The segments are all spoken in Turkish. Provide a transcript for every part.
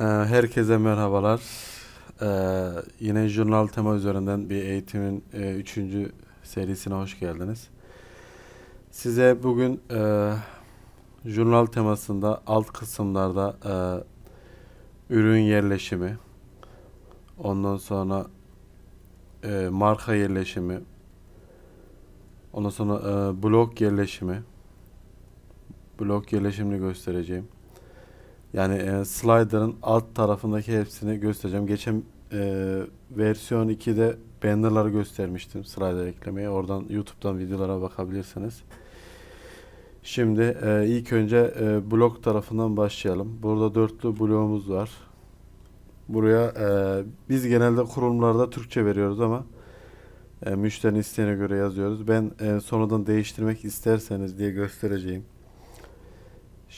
Ee, Herkese merhabalar. Ee, Yine jurnal tema üzerinden bir eğitimin e, üçüncü serisine hoş geldiniz. Size bugün e, jurnal temasında alt kısımlarda e, ürün yerleşimi, ondan sonra e, marka yerleşimi, ondan sonra e, blok yerleşimi, blok yerleşimini göstereceğim. Yani e, slider'ın alt tarafındaki hepsini göstereceğim. Geçen e, versiyon 2'de banner'ları göstermiştim slider eklemeye. Oradan YouTube'dan videolara bakabilirsiniz. Şimdi e, ilk önce e, blok tarafından başlayalım. Burada dörtlü bloğumuz var. Buraya e, biz genelde kurulumlarda Türkçe veriyoruz ama e, müşterinin isteğine göre yazıyoruz. Ben e, sonradan değiştirmek isterseniz diye göstereceğim.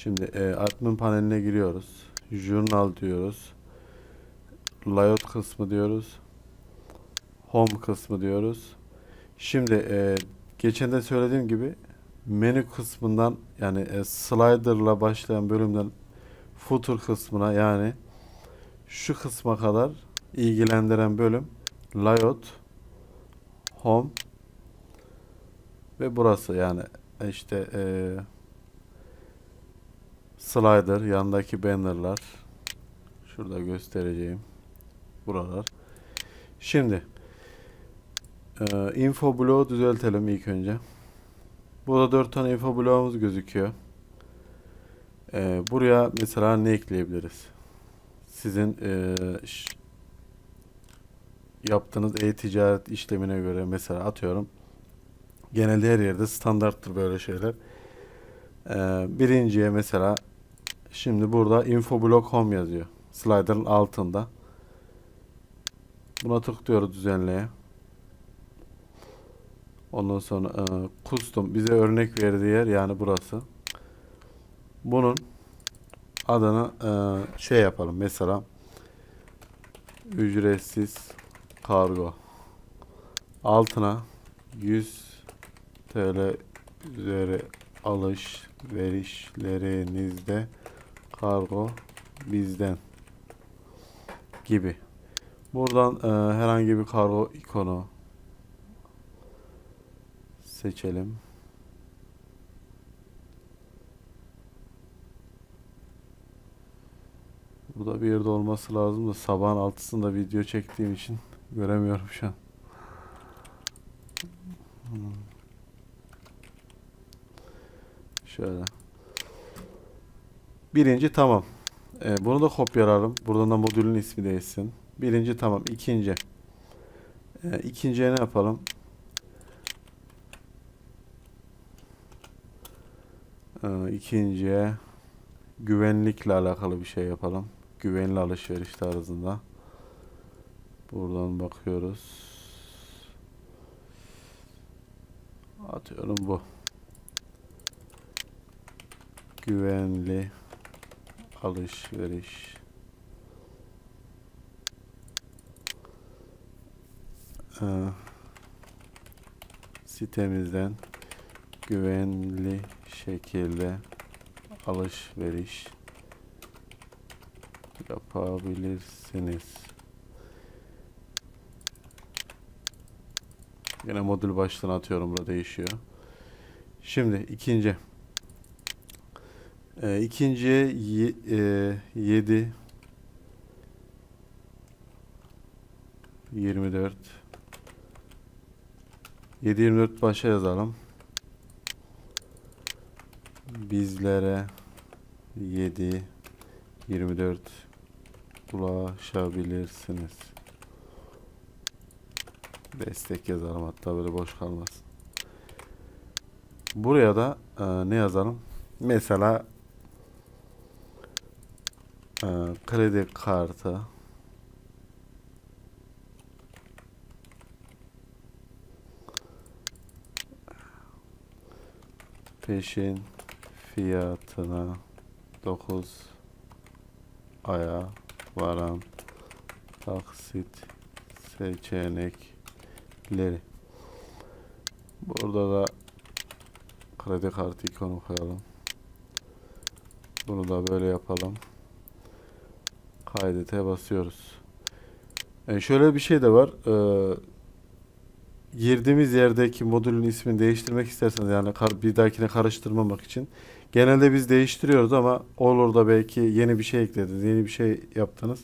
Şimdi e, admin paneline giriyoruz. Journal diyoruz. Layout kısmı diyoruz. Home kısmı diyoruz. Şimdi e, geçen de söylediğim gibi menü kısmından yani e, slider'la başlayan bölümden footer kısmına yani şu kısma kadar ilgilendiren bölüm layout, home ve burası yani işte e, slider, yandaki bannerlar. Şurada göstereceğim. Buralar. Şimdi e, info bloğu düzeltelim ilk önce. Burada 4 tane info bloğumuz gözüküyor. E, buraya mesela ne ekleyebiliriz? Sizin e, yaptığınız e-ticaret işlemine göre mesela atıyorum. Genelde her yerde standarttır böyle şeyler. E, birinciye mesela Şimdi burada infoblock home yazıyor. Slider'ın altında. Buna tıklıyoruz düzenleye. Ondan sonra e, custom bize örnek verdiği yer yani burası. Bunun adını e, şey yapalım mesela ücretsiz kargo altına 100 TL üzeri alışverişlerinizde kargo bizden gibi. Buradan e, herhangi bir kargo ikonu seçelim. Burada bir yerde olması lazım da sabahın altısında video çektiğim için göremiyorum şu an. Şöyle. Birinci tamam. Ee, bunu da kopyalarım. Buradan da modülün ismi değilsin. Birinci tamam. İkinci. Ee, ikinciye ne yapalım? Ee, ikinciye güvenlikle alakalı bir şey yapalım. Güvenli alışveriş tarzında. Buradan bakıyoruz. Atıyorum bu. Güvenli alışveriş Ee, sitemizden güvenli şekilde alışveriş yapabilirsiniz. Yine modül başlığını atıyorum burada değişiyor. Şimdi ikinci e, ikinciye ye, e, 7 24 7 24 başa yazalım. Bizlere 7 24 ulaşabilirsiniz. Destek yazalım hatta böyle boş kalmasın. Buraya da e, ne yazalım? Mesela e, kredi kartı peşin fiyatına 9 aya varan taksit seçenekleri. Burada da kredi kartı ikonu koyalım. Bunu da böyle yapalım. Kaydete basıyoruz. E, şöyle bir şey de var. Ee, girdiğimiz yerdeki modülün ismini değiştirmek isterseniz yani bir dahakine karıştırmamak için genelde biz değiştiriyoruz ama olur da belki yeni bir şey eklediniz, yeni bir şey yaptınız.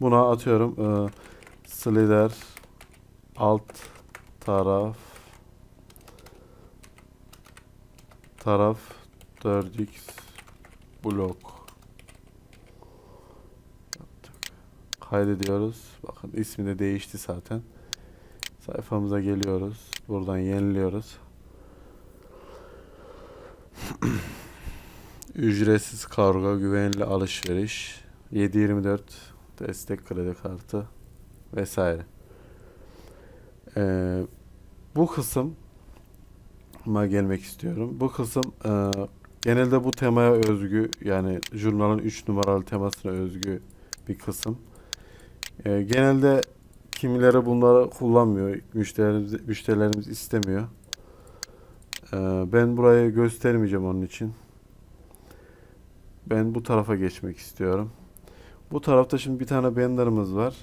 Buna atıyorum e, slider alt taraf taraf 4x blok yaptık. Kaydediyoruz. Bakın ismi de değişti zaten. Sayfamıza geliyoruz. Buradan yeniliyoruz. Ücretsiz kargo, güvenli alışveriş, 7/24 destek kredi kartı vesaire. Ee, bu kısım ma gelmek istiyorum. Bu kısım e, genelde bu temaya özgü yani jurnalın 3 numaralı temasına özgü bir kısım. E, genelde kimileri bunları kullanmıyor. Müşterilerimiz, müşterilerimiz istemiyor. E, ben burayı göstermeyeceğim onun için. Ben bu tarafa geçmek istiyorum. Bu tarafta şimdi bir tane banner'ımız var.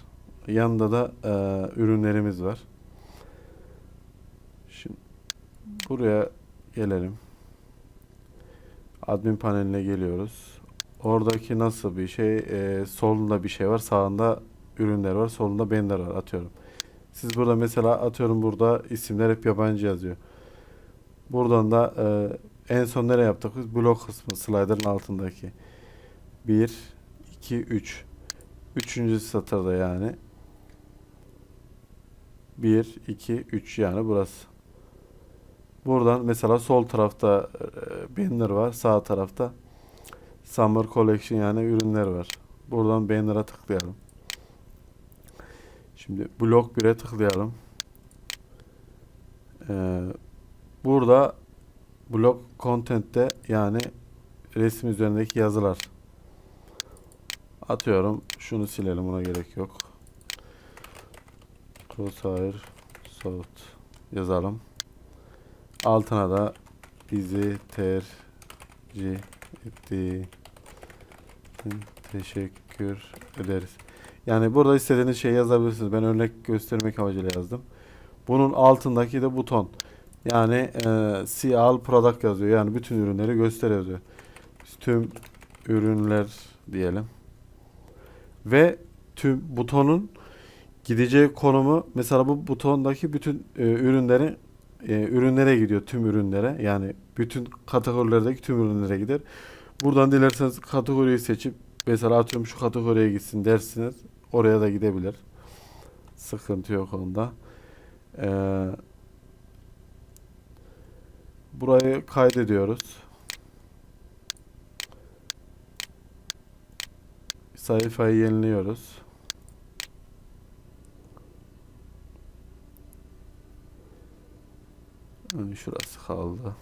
Yanında da e, ürünlerimiz var. Şimdi buraya gelelim. Admin paneline geliyoruz. Oradaki nasıl bir şey? E, solunda bir şey var. Sağında ürünler var. Solunda banner var. Atıyorum. Siz burada mesela atıyorum burada isimler hep yabancı yazıyor. Buradan da e, en son nereye yaptık? Blok kısmı slider'ın altındaki. 1, 2, 3. Üçüncü satırda yani. 1, 2, 3 yani burası. Buradan mesela sol tarafta e, banner var. Sağ tarafta Summer Collection yani ürünler var. Buradan banner'a tıklayalım. Şimdi blok 1'e tıklayalım. Ee, burada blok content'te yani resim üzerindeki yazılar. Atıyorum. Şunu silelim. Buna gerek yok. Crosshair Soft yazalım. Altına da bizi tercih ettiği için teşekkür ederiz. Yani burada istediğiniz şeyi yazabilirsiniz. Ben örnek göstermek amacıyla yazdım. Bunun altındaki de buton. Yani e, see all product yazıyor. Yani bütün ürünleri göster yazıyor. Tüm ürünler diyelim. Ve tüm butonun gideceği konumu mesela bu butondaki bütün e, ürünlerin e, ürünlere gidiyor tüm ürünlere yani bütün kategorilerdeki tüm ürünlere gider. Buradan dilerseniz kategoriyi seçip mesela atıyorum şu kategoriye gitsin dersiniz oraya da gidebilir. Sıkıntı yok onda. Ee, burayı kaydediyoruz. Sayfayı yeniliyoruz. Hı, Şurası kaldı.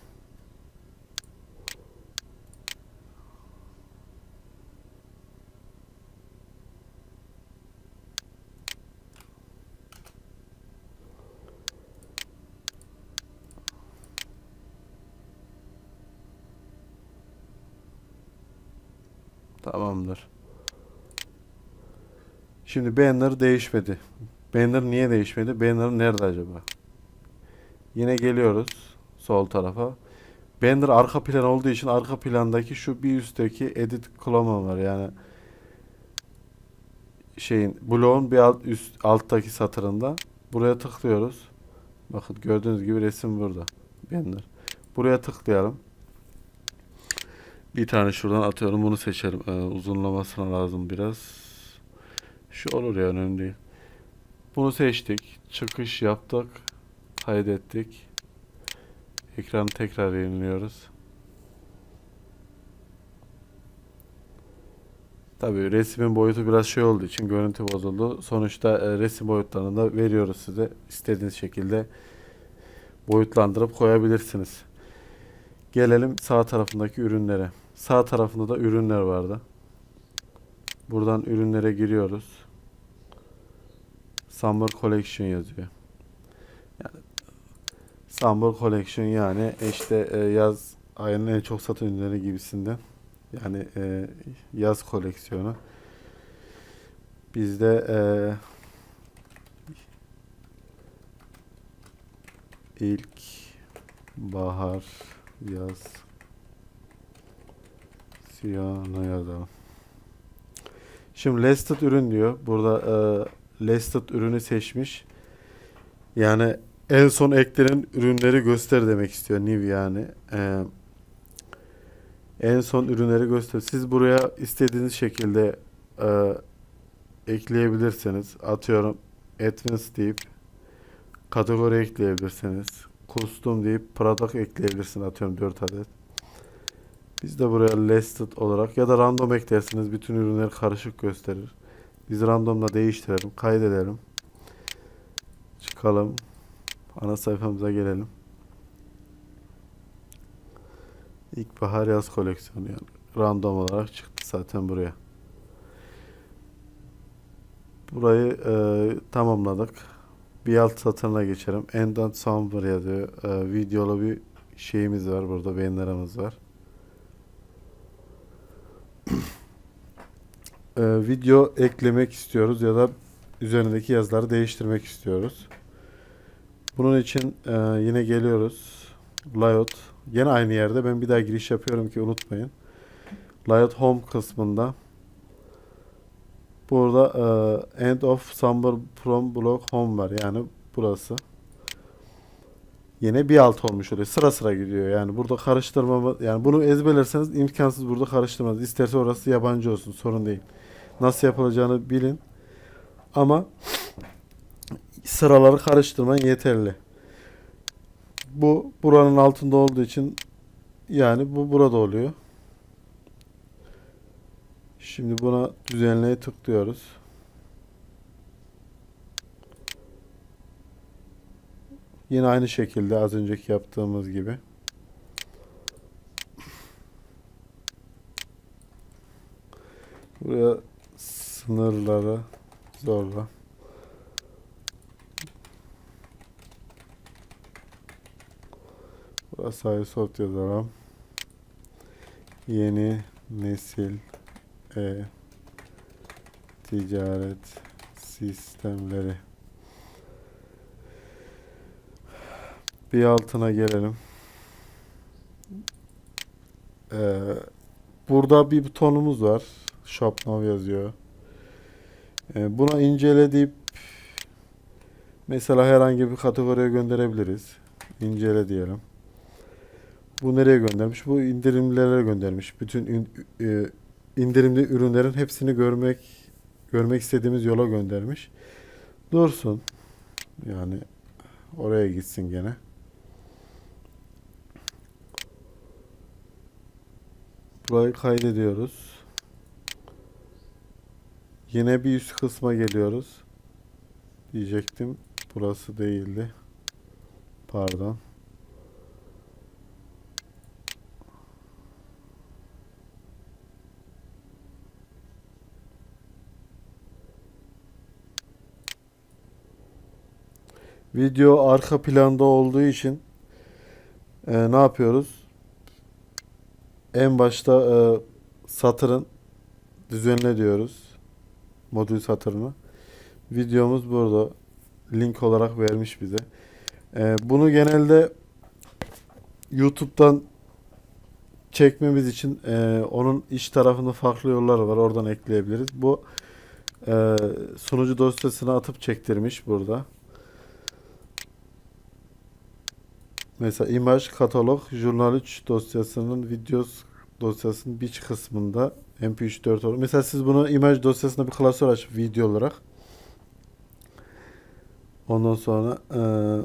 Tamamdır. Şimdi banner değişmedi. Banner niye değişmedi? Banner nerede acaba? Yine geliyoruz sol tarafa. Banner arka plan olduğu için arka plandaki şu bir üstteki edit clone var yani şeyin bloğun bir alt üst alttaki satırında buraya tıklıyoruz. Bakın gördüğünüz gibi resim burada. Banner. Buraya tıklayalım. Bir tane şuradan atıyorum bunu seçerim. Ee, uzunlamasına lazım biraz. Şu olur ya önemli değil. Bunu seçtik. Çıkış yaptık. Kaydettik. Ekranı tekrar yeniliyoruz. Tabii resmin boyutu biraz şey olduğu için görüntü bozuldu. Sonuçta e, resim boyutlarını da veriyoruz size. İstediğiniz şekilde boyutlandırıp koyabilirsiniz. Gelelim sağ tarafındaki ürünlere. Sağ tarafında da ürünler vardı. Buradan ürünlere giriyoruz. Summer Collection yazıyor. Yani Summer Collection yani işte e, yaz ayının en çok satan ürünleri gibisinden. Yani e, yaz koleksiyonu. Bizde eee, ilk bahar yaz siyahını yazalım. Şimdi listed ürün diyor. Burada eee listed ürünü seçmiş. Yani en son eklenen ürünleri göster demek istiyor New yani. Eee, en son ürünleri göster. Siz buraya istediğiniz şekilde eee, ekleyebilirsiniz. Atıyorum Advanced deyip kategori ekleyebilirsiniz. Custom deyip product ekleyebilirsiniz. Atıyorum 4 adet. Biz de buraya listed olarak ya da random eklersiniz. Bütün ürünleri karışık gösterir. Biz randomla değiştirelim. Kaydedelim. Çıkalım. Ana sayfamıza gelelim. İlkbahar yaz koleksiyonu yani. Random olarak çıktı zaten buraya. Burayı e, tamamladık. Bir alt satırına geçelim. End and Summer yazıyor. E, videolu bir şeyimiz var burada. Beğenilerimiz var. E, video eklemek istiyoruz ya da üzerindeki yazıları değiştirmek istiyoruz. Bunun için e, yine geliyoruz. Layout. Yine aynı yerde. Ben bir daha giriş yapıyorum ki unutmayın. Layout Home kısmında Burada e, End of Summer from Block Home var. Yani burası. Yine bir alt olmuş oluyor. Sıra sıra gidiyor. Yani burada karıştırmama yani bunu ezberlerseniz imkansız burada karıştırmanız. İsterse orası yabancı olsun. Sorun değil. Nasıl yapılacağını bilin. Ama sıraları karıştırman yeterli. Bu buranın altında olduğu için yani bu burada oluyor. Şimdi buna düzenleye tıklıyoruz. Yine aynı şekilde az önceki yaptığımız gibi. Buraya sınırları zorla. Burası sort yazalım. Yeni nesil e ticaret sistemleri. Bir altına gelelim. Ee, burada bir butonumuz var. Shop Now yazıyor. Ee, buna incele deyip mesela herhangi bir kategoriye gönderebiliriz. İncele diyelim. Bu nereye göndermiş? Bu indirimlere göndermiş. Bütün e, indirimli ürünlerin hepsini görmek görmek istediğimiz yola göndermiş. Dursun. Yani oraya gitsin gene. Burayı kaydediyoruz. Yine bir üst kısma geliyoruz. Diyecektim. Burası değildi. Pardon. Video arka planda olduğu için e, ne yapıyoruz? En başta e, satırın düzenle diyoruz. Modül satırını. Videomuz burada. Link olarak vermiş bize. E, bunu genelde YouTube'dan çekmemiz için e, onun iç tarafında farklı yolları var. Oradan ekleyebiliriz. Bu e, sunucu dosyasına atıp çektirmiş burada. Mesela imaj katalog Journal 3 dosyasının videos dosyasının bir kısmında MP3 4 olur. Mesela siz bunu imaj dosyasında bir klasör açıp video olarak ondan sonra eee,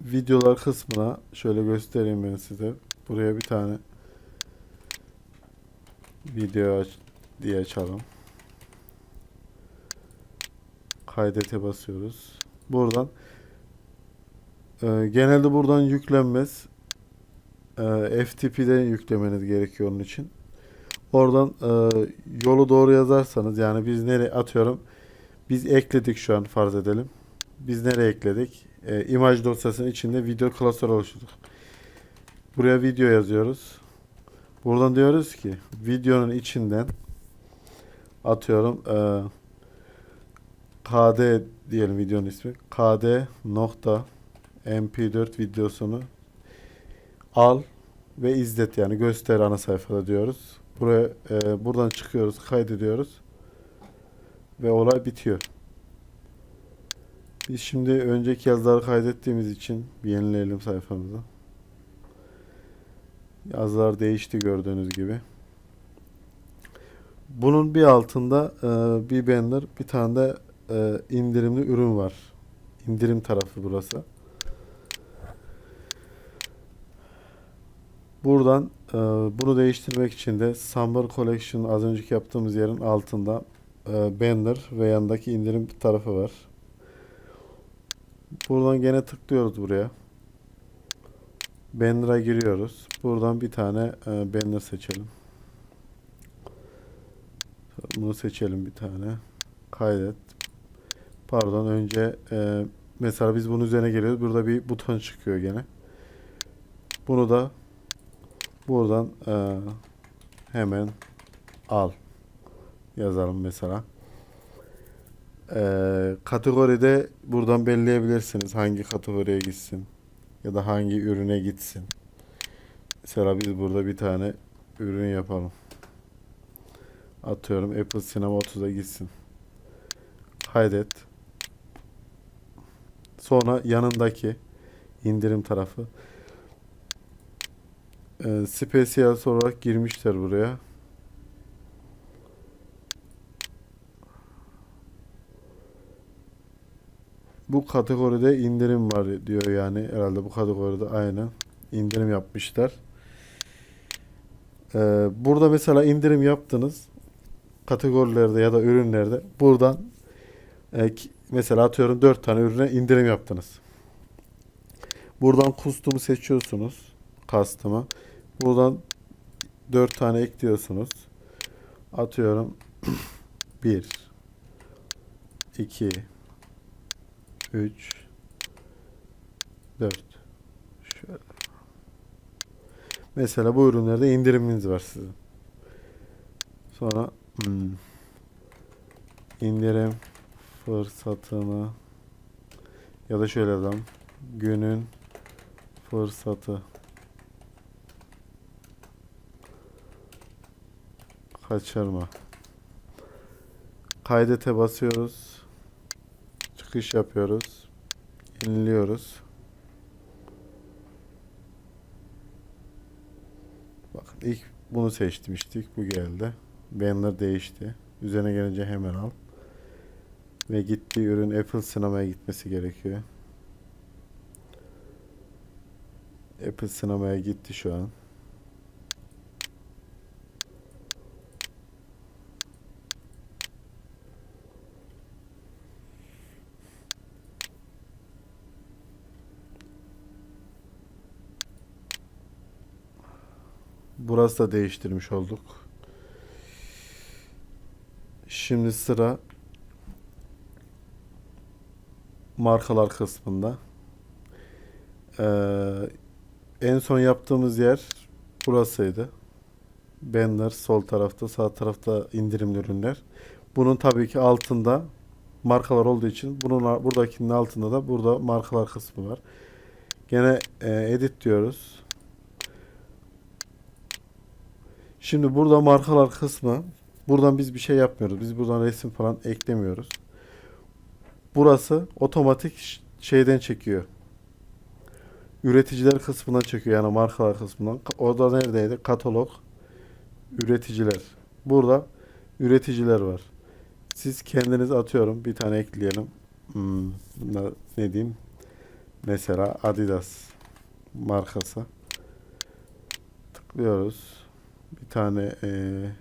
videolar kısmına şöyle göstereyim ben size. Buraya bir tane video aç diye açalım. Kaydete basıyoruz. Buradan ee, genelde buradan yüklenmez. Ee, FTP'den yüklemeniz gerekiyor onun için. Oradan e, yolu doğru yazarsanız yani biz nereye atıyorum biz ekledik şu an farz edelim. Biz nereye ekledik? Ee, imaj dosyasının içinde video klasör oluşturduk. Buraya video yazıyoruz. Buradan diyoruz ki videonun içinden Atıyorum eee, KD diyelim videonun ismi. KD nokta MP4 videosunu al ve izlet yani göster ana sayfada diyoruz. Buraya eee, buradan çıkıyoruz, kaydediyoruz ve olay bitiyor. Biz şimdi önceki yazıları kaydettiğimiz için yenileyelim sayfamızı. Yazılar değişti gördüğünüz gibi. Bunun bir altında e, bir banner, bir tane de e, indirimli ürün var. İndirim tarafı burası. Buradan e, bunu değiştirmek için de Summer Collection az önceki yaptığımız yerin altında e, banner ve yanındaki indirim tarafı var. Buradan gene tıklıyoruz buraya. Banner'a giriyoruz. Buradan bir tane e, banner seçelim. Bunu seçelim bir tane. Kaydet. Pardon önce e, mesela biz bunun üzerine geliyoruz. Burada bir buton çıkıyor gene. Bunu da buradan e, hemen al yazalım mesela. E, kategoride buradan belirleyebilirsiniz hangi kategoriye gitsin ya da hangi ürüne gitsin. Mesela biz burada bir tane ürün yapalım. Atıyorum Apple Cinema 30'a gitsin. Kaydet. Sonra yanındaki indirim tarafı e, spesiyel olarak girmişler buraya. Bu kategoride indirim var diyor yani herhalde bu kategoride aynen indirim yapmışlar. Ee, burada mesela indirim yaptınız kategorilerde ya da ürünlerde buradan e, mesela atıyorum 4 tane ürüne indirim yaptınız. Buradan custom'u seçiyorsunuz. Custom'a. Buradan 4 tane ekliyorsunuz. Atıyorum 1 2 3 4 Şöyle. Mesela bu ürünlerde indiriminiz var sizin. Sonra hmm, indirim fırsatını ya da şöyle yazalım. Günün fırsatı kaçırma. Kaydete basıyoruz. Çıkış yapıyoruz. Yeniliyoruz. Bakın ilk bunu seçmiştik. Bu geldi. Banner değişti. Üzerine gelince hemen al. Ve gittiği ürün Apple sinemaya gitmesi gerekiyor. Apple sinemaya gitti şu an. Burası da değiştirmiş olduk. Şimdi sıra markalar kısmında. Ee, en son yaptığımız yer burasıydı. Banner sol tarafta, sağ tarafta indirimli ürünler. Bunun tabii ki altında markalar olduğu için bunun buradakinin altında da burada markalar kısmı var. Gene e, edit diyoruz. Şimdi burada markalar kısmı buradan biz bir şey yapmıyoruz. Biz buradan resim falan eklemiyoruz. Burası otomatik şeyden çekiyor. Üreticiler kısmından çekiyor yani markalar kısmından. Orada neredeydi? Katalog, üreticiler. Burada üreticiler var. Siz kendiniz atıyorum bir tane ekleyelim. Hmm, buna ne diyeyim? Mesela Adidas markası. Tıklıyoruz. Bir tane eee,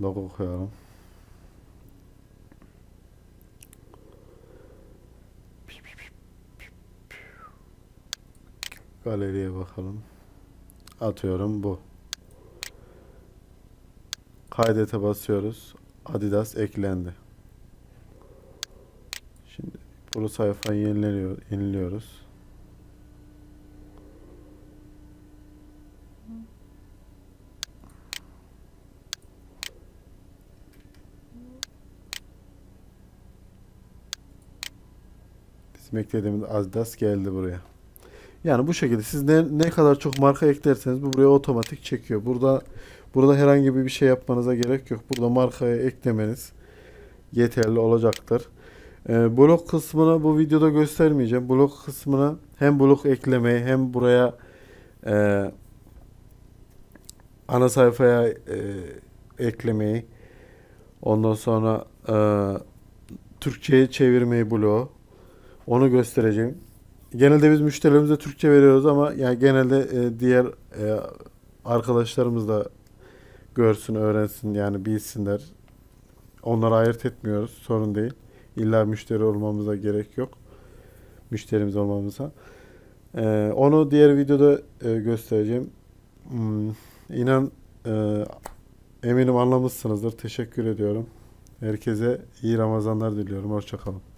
logo koyalım. Galeriye bakalım. Atıyorum bu. Kaydete basıyoruz. Adidas eklendi. Şimdi bu sayfayı yeniliyor, yeniliyoruz. İsim eklediğimde Adidas geldi buraya. Yani bu şekilde siz ne, ne kadar çok marka eklerseniz bu buraya otomatik çekiyor. Burada burada herhangi bir şey yapmanıza gerek yok. Burada markaya eklemeniz yeterli olacaktır. Ee, blok kısmını bu videoda göstermeyeceğim. Blok kısmına hem blok eklemeyi hem buraya e, ana sayfaya e, eklemeyi ondan sonra e, Türkçe'ye çevirmeyi bloğu onu göstereceğim. Genelde biz müşterilerimize Türkçe veriyoruz ama yani genelde e, diğer e, arkadaşlarımız da görsün, öğrensin yani bilsinler. Onları ayırt etmiyoruz. Sorun değil. İlla müşteri olmamıza gerek yok. Müşterimiz olmamıza. E, onu diğer videoda e, göstereceğim. Hmm, inan e, eminim anlamışsınızdır. Teşekkür ediyorum. Herkese iyi Ramazanlar diliyorum. Hoşçakalın.